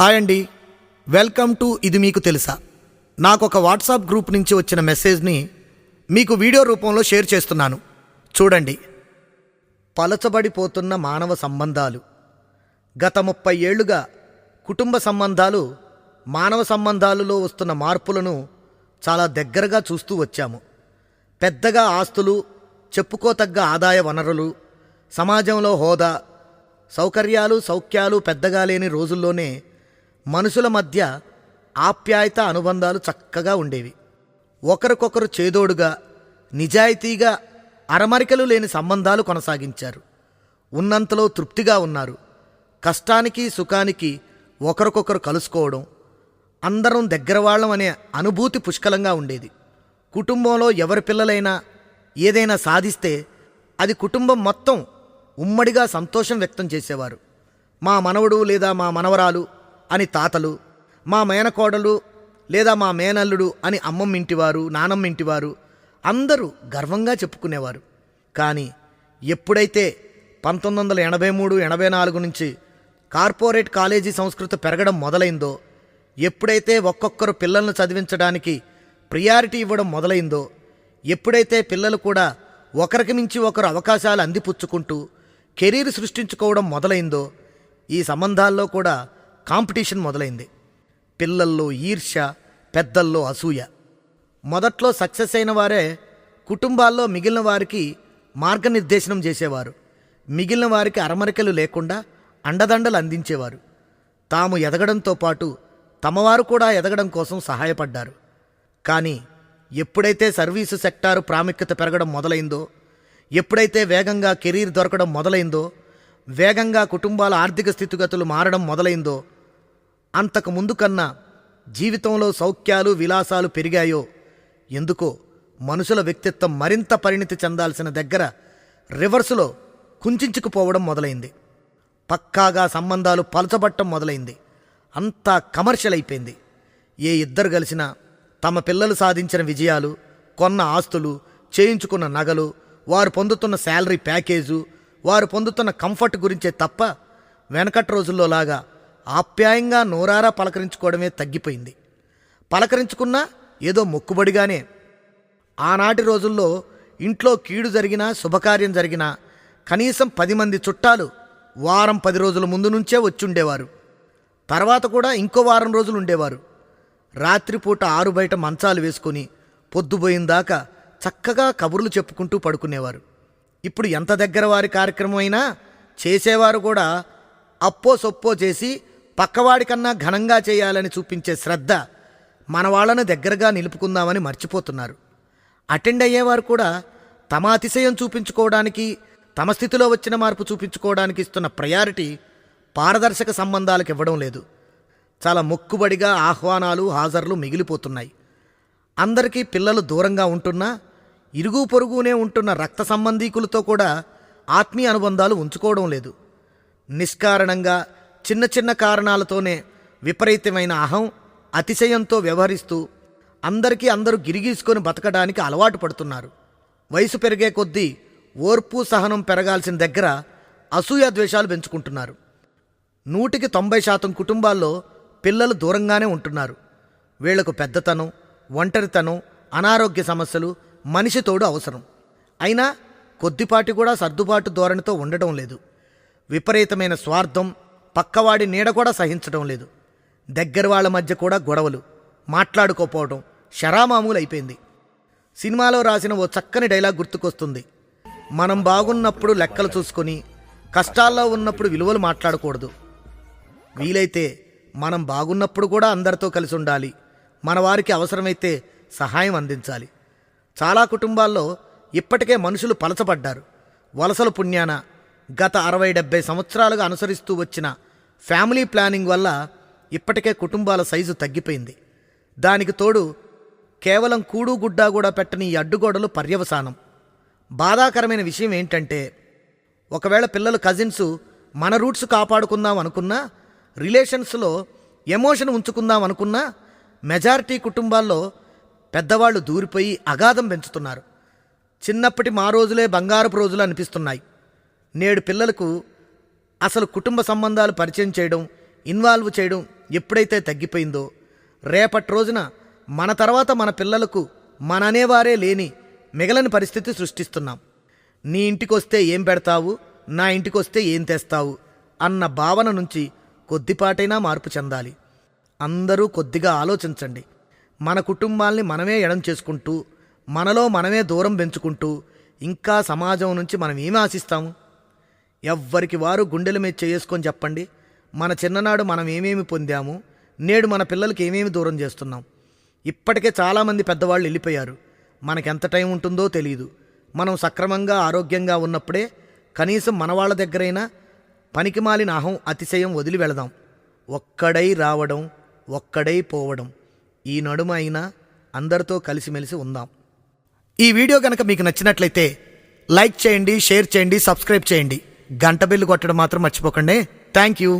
Hi అండి. Welcome to ఇది మీకు తెలుసా? నాకు ఒక వాట్సాప్ గ్రూప్ నుంచి వచ్చిన మెసేజ్ని మీకు వీడియో రూపంలో షేర్ చేస్తున్నాను. చూడండి. పలచబడిపోతున్న మానవ సంబంధాలు. గత ముప్పై ఏళ్ళుగా కుటుంబ సంబంధాలు మానవ సంబంధాలలో వస్తున్న మార్పులను చాలా దగ్గరగా చూస్తూ వచ్చాము. పెద్దగా ఆస్తులు చెప్పుకోతగ్గ ఆదాయ వనరులు సమాజంలో హోదా సౌకర్యాలు సౌఖ్యాలు పెద్దగా లేని రోజుల్లోనే మనుషుల మధ్య ఆప్యాయత అనుబంధాలు చక్కగా ఉండేవి. ఒకరికొకరు చేదోడుగా నిజాయితీగా అరమరికలు లేని సంబంధాలు కొనసాగించారు. ఉన్నంతలో తృప్తిగా ఉన్నారు. కష్టానికి సుఖానికి ఒకరికొకరు కలుసుకోవడం అందరం దగ్గర వాళ్ళం అనే అనుభూతి పుష్కలంగా ఉండేది. కుటుంబంలో ఎవరి పిల్లలైనా ఏదైనా సాధిస్తే అది కుటుంబం మొత్తం ఉమ్మడిగా సంతోషం వ్యక్తం చేసేవారు. మా మనవడు లేదా మా మనవరాలు అని తాతలు మా మేనకోడలు లేదా మా మేనల్లుడు అని అమ్మమ్మ ఇంటివారు నానమ్మ ఇంటివారు అందరూ గర్వంగా చెప్పుకునేవారు. కానీ ఎప్పుడైతే పంతొమ్మిది వందల ఎనభై మూడు ఎనభై నాలుగు నుంచి కార్పొరేట్ కాలేజీ సంస్కృతి పెరగడం మొదలైందో ఎప్పుడైతే ఒక్కొక్కరు పిల్లలను చదివించడానికి ప్రియారిటీ ఇవ్వడం మొదలైందో ఎప్పుడైతే పిల్లలు కూడా ఒకరికి మించి ఒకరు అవకాశాలు అందిపుచ్చుకుంటూ కెరీర్ సృష్టించుకోవడం మొదలైందో ఈ సంబంధాల్లో కూడా కాంపిటీషన్ మొదలైంది. పిల్లల్లో ఈర్ష్య పెద్దల్లో అసూయ. మొదట్లో సక్సెస్ అయిన వారే కుటుంబాల్లో మిగిలిన వారికి మార్గనిర్దేశనం చేసేవారు. మిగిలిన వారికి అరమరికలు లేకుండా అండదండలు అందించేవారు. తాము ఎదగడంతో పాటు తమవారు కూడా ఎదగడం కోసం సహాయపడ్డారు. కానీ ఎప్పుడైతే సర్వీసు సెక్టారు ప్రాముఖ్యత పెరగడం మొదలైందో ఎప్పుడైతే వేగంగా కెరీర్ దొరకడం మొదలైందో వేగంగా కుటుంబాల ఆర్థిక స్థితిగతులు మారడం మొదలైందో అంతకు ముందు కన్నా జీవితంలో సౌఖ్యాలు విలాసాలు పెరిగాయో? ఎందుకో మనుషుల వ్యక్తిత్వం మరింత పరిణితి చెందాల్సిన దగ్గర రివర్సులో కుంచుకుపోవడం మొదలైంది. పక్కాగా సంబంధాలు పలచబట్టం మొదలైంది. అంతా కమర్షియల్ అయిపోయింది. ఏ ఇద్దరు కలిసినా తమ పిల్లలు సాధించిన విజయాలు కొన్న ఆస్తులు చేయించుకున్న నగలు వారు పొందుతున్న శాలరీ ప్యాకేజు వారు పొందుతున్న కంఫర్ట్ గురించే తప్ప వెనకటి రోజుల్లో లాగా ఆప్యాయంగా నోరారా పలకరించుకోవడమే తగ్గిపోయింది. పలకరించుకున్నా ఏదో మొక్కుబడిగానే. ఆనాటి రోజుల్లో ఇంట్లో కీడు జరిగినా శుభకార్యం జరిగినా కనీసం పది మంది చుట్టాలు వారం పది రోజుల ముందు నుంచే వచ్చుండేవారు. తర్వాత కూడా ఇంకో వారం రోజులు ఉండేవారు. రాత్రిపూట ఆరు బయట మంచాలు వేసుకొని పొద్దుపోయిందాకా చక్కగా కబుర్లు చెప్పుకుంటూ పడుకునేవారు. ఇప్పుడు ఎంత దగ్గర వారి కార్యక్రమం అయినా చేసేవారు కూడా అప్పో సొప్పో చేసి పక్కవాడికన్నా ఘనంగా చేయాలని చూపించే శ్రద్ధ మన వాళ్ళను దగ్గరగా నిలుపుకుందామని మర్చిపోతున్నారు. అటెండ్ అయ్యేవారు కూడా తమ అతిశయం చూపించుకోవడానికి తమ స్థితిలో వచ్చిన మార్పు చూపించుకోవడానికి ఇస్తున్న ప్రయారిటీ పారదర్శక సంబంధాలకు ఇవ్వడం లేదు. చాలా మొక్కుబడిగా ఆహ్వానాలు హాజరులు మిగిలిపోతున్నాయి. అందరికీ పిల్లలు దూరంగా ఉంటున్నా ఇరుగు పొరుగునే ఉంటున్న రక్త సంబంధీకులతో కూడా ఆత్మీయ అనుబంధాలు ఉంచుకోవడం లేదు. నిష్కారణంగా చిన్న చిన్న కారణాలతోనే విపరీతమైన అహం అతిశయంతో వ్యవహరిస్తూ అందరికీ అందరూ గిరిగీసుకొని బతకడానికి అలవాటు పడుతున్నారు. వయసు పెరిగే కొద్దీ ఓర్పు సహనం పెరగాల్సిన దగ్గర అసూయ ద్వేషాలు పెంచుకుంటున్నారు. నూటికి తొంభై శాతం కుటుంబాల్లో పిల్లలు దూరంగానే ఉంటున్నారు. వీళ్ళకు పెద్దతనం ఒంటరితనం అనారోగ్య సమస్యలు మనిషి తోడు అవసరం. అయినా కొద్దిపాటి కూడా సర్దుబాటు ధోరణితో ఉండడం లేదు. విపరీతమైన స్వార్థం పక్కవాడి నీడ కూడా సహించడం లేదు. దగ్గర వాళ్ళ మధ్య కూడా గొడవలు మాట్లాడుకోపోవడం షరామామూలు అయిపోయింది సినిమాలో రాసిన ఓ చక్కని డైలాగ్ గుర్తుకొస్తుంది. మనం బాగున్నప్పుడు లెక్కలు చూసుకొని కష్టాల్లో ఉన్నప్పుడు విలువలు మాట్లాడకూడదు. వీలైతే మనం బాగున్నప్పుడు కూడా అందరితో కలిసి ఉండాలి. మన వారికి అవసరమైతే సహాయం అందించాలి. చాలా కుటుంబాల్లో ఇప్పటికే మనుషులు పలచబడ్డారు. వలసల పుణ్యాన గత అరవై డెబ్బై సంవత్సరాలుగా అనుసరిస్తూ వచ్చిన ఫ్యామిలీ ప్లానింగ్ వల్ల ఇప్పటికే కుటుంబాల సైజు తగ్గిపోయింది. దానికి తోడు కేవలం కూడు గుడ్డా కూడా పెట్టని ఈ అడ్డుగోడలు పర్యవసానం. బాధాకరమైన విషయం ఏంటంటే ఒకవేళ పిల్లలు కజిన్స్ మన రూట్స్ కాపాడుకుందాం అనుకున్నా రిలేషన్స్లో ఎమోషన్ ఉంచుకుందాం అనుకున్నా మెజారిటీ కుటుంబాల్లో పెద్దవాళ్ళు దూరిపోయి అగాధం పెంచుతున్నారు. చిన్నప్పటి మా రోజులే బంగారపు రోజులు అనిపిస్తున్నాయి. నేడు పిల్లలకు అసలు కుటుంబ సంబంధాలు పరిచయం చేయడం ఇన్వాల్వ్ చేయడం ఎప్పుడైతే తగ్గిపోయిందో రేపటి రోజున మన తర్వాత మన పిల్లలకు మన అనేవారే లేని మిగలని పరిస్థితి సృష్టిస్తున్నాం. నీ ఇంటికొస్తే ఏం పెడతావు? నా ఇంటికొస్తే ఏం తెస్తావు? అన్న భావన నుంచి కొద్దిపాటైనా మార్పు చెందాలి. అందరూ కొద్దిగా ఆలోచించండి. మన కుటుంబాల్ని మనమే ఎడం చేసుకుంటూ మనలో మనమే దూరం పెంచుకుంటూ ఇంకా సమాజం నుంచి మనం ఏమి ఆశిస్తాము? ఎవ్వరికి వారు గుండెల మీద చేసుకొని చెప్పండి. మన చిన్ననాడు మనం ఏమేమి పొందాము? నేడు మన పిల్లలకి ఏమేమి దూరం చేస్తున్నాం? ఇప్పటికే చాలామంది పెద్దవాళ్ళు వెళ్ళిపోయారు. మనకెంత టైం ఉంటుందో తెలియదు మనం సక్రమంగా ఆరోగ్యంగా ఉన్నప్పుడే కనీసం మన వాళ్ళ దగ్గరైనా పనికిమాలిన అహం అతిశయం వదిలి వెళదాం. ఒక్కడై రావడం ఒక్కడై పోవడం ఈ నడుమ అయినా అందరితో కలిసిమెలిసి ఉందాం. ఈ వీడియో కనుక మీకు నచ్చినట్లయితే లైక్ చేయండి షేర్ చేయండి సబ్స్క్రైబ్ చేయండి. గంట బిల్లు కొట్టడం మాత్రం మర్చిపోకండి. Thank you